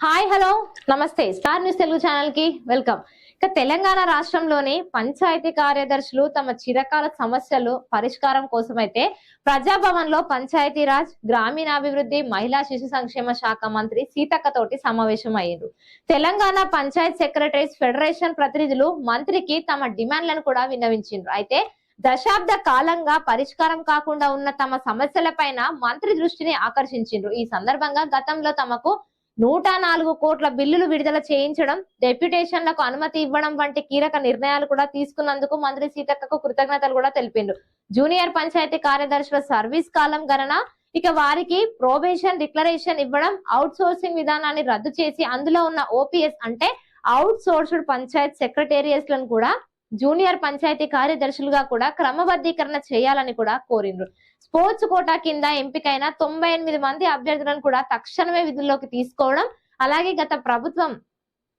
Hi hello. నమస్తే. Star news Telugu ఛానల్కి welcome. ఇక తెలంగాణ రాష్ట్రంలోని పంచాయతీ కార్యదర్శులు తమ చిరకాల సమస్యలు పరిష్కారం కోసమైతే ప్రజాభవన్లో పంచాయతీరాజ్ గ్రామీణాభివృద్ధి మహిళా శిశు సంక్షేమ శాఖ మంత్రి సీతక్క తోటి సమావేశం అయ్యారు తెలంగాణ పంచాయత్ సెక్రటరీస్ ఫెడరేషన్ ప్రతినిధులు మంత్రికి తమ డిమాండ్లను కూడా విన్నవించారు అయితే దశాబ్ద కాలంగా పరిష్కారం కాకుండా ఉన్న తమ సమస్యలపైన మంత్రి దృష్టిని ఆకర్షించిండ్రు. ఈ సందర్భంగా గతంలో తమకు నూట నాలుగు కోట్ల బిల్లులు విడుదల చేయించడం డెప్యుటేషన్లకు అనుమతి ఇవ్వడం వంటి కీలక నిర్ణయాలు కూడా తీసుకున్నందుకు మంత్రి సీతక్కకు కృతజ్ఞతలు కూడా తెలిపిండు. జూనియర్ పంచాయతీ కార్యదర్శుల సర్వీస్ కాలం గణన ఇక వారికి ప్రొబేషన్ డిక్లరేషన్ ఇవ్వడం అవుట్ సోర్సింగ్ విధానాన్ని రద్దు చేసి అందులో ఉన్న ఓపీఎస్ అంటే అవుట్ సోర్స్డ్ పంచాయత్ సెక్రటేరియస్లను కూడా జూనియర్ పంచాయతీ కార్యదర్శులుగా కూడా క్రమబద్ధీకరణ చేయాలని కూడా కోరిండ్రు. స్పోర్ట్స్ కోటా కింద ఎంపికైన తొంభై ఎనిమిది మంది అభ్యర్థులను కూడా తక్షణమే విధుల్లోకి తీసుకోవడం అలాగే గత ప్రభుత్వం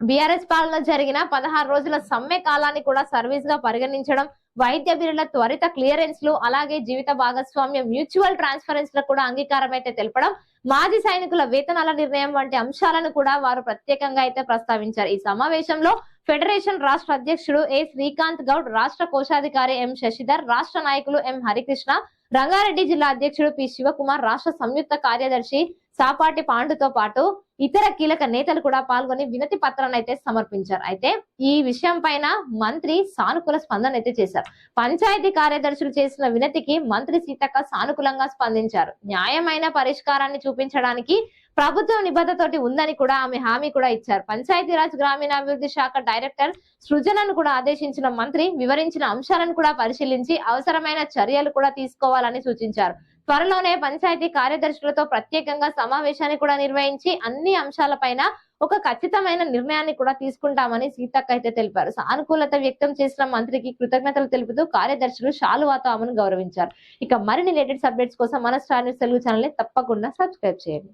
బీఆర్ఎస్ పాలన జరిగిన పదహారు రోజుల సమ్మె కాలాన్ని కూడా సర్వీస్గా పరిగణించడం వైద్య బిల్లుల త్వరిత క్లియరెన్స్లు అలాగే జీవిత భాగస్వామ్య మ్యూచువల్ ట్రాన్స్ఫరెన్స్లకు కూడా అంగీకారం అయితే తెలపడం మాజీ సైనికుల వేతనాల నిర్ణయం వంటి అంశాలను కూడా వారు ప్రత్యేకంగా అయితే ప్రస్తావించారు. ఈ సమావేశంలో ఫెడరేషన్ రాష్ట్ర అధ్యక్షుడు ఏ శ్రీకాంత్ గౌడ్ రాష్ట్ర కోశాధికారి ఎం శశిధర్ రాష్ట్ర నాయకులు ఎం హరికృష్ణ రంగారెడ్డి జిల్లా అధ్యక్షుడు పి శివకుమార్ రాష్ట్ర సంయుక్త కార్యదర్శి సాపాటి పాండుతో పాటు ఇతర కీలక నేతలు కూడా పాల్గొని వినతి పత్రాన్ని అయితే సమర్పించారు. అయితే ఈ విషయం పైన మంత్రి సానుకూల స్పందన అయితే చేశారు. పంచాయతీ కార్యదర్శులు చేసిన వినతికి మంత్రి సీతక్క సానుకూలంగా స్పందించారు. న్యాయమైన పరిష్కారాన్ని చూపించడానికి ప్రభుత్వం నిబద్ధతోటి ఉందని కూడా ఆమె హామీ కూడా ఇచ్చారు. పంచాయతీరాజ్ గ్రామీణాభివృద్ధి శాఖ డైరెక్టర్ సృజనను కూడా ఆదేశించిన మంత్రి వివరించిన అంశాలను కూడా పరిశీలించి అవసరమైన చర్యలు కూడా తీసుకోవాలని సూచించారు. త్వరలోనే పంచాయతీ కార్యదర్శులతో ప్రత్యేకంగా సమావేశాన్ని కూడా నిర్వహించి అన్ని అంశాలపైన ఒక ఖచ్చితమైన నిర్ణయాన్ని కూడా తీసుకుంటామని సీతక్క అయితే తెలిపారు. సానుకూలత వ్యక్తం చేసిన మంత్రికి కృతజ్ఞతలు తెలుపుతూ కార్యదర్శులు షాలువాతో ఆమెను గౌరవించారు. ఇక మరిన్ని లేటెస్ట్ అప్డేట్స్ కోసం మన స్టార్ న్యూస్ తెలుగు ఛానల్ని తప్పకుండా సబ్స్క్రైబ్ చేయండి.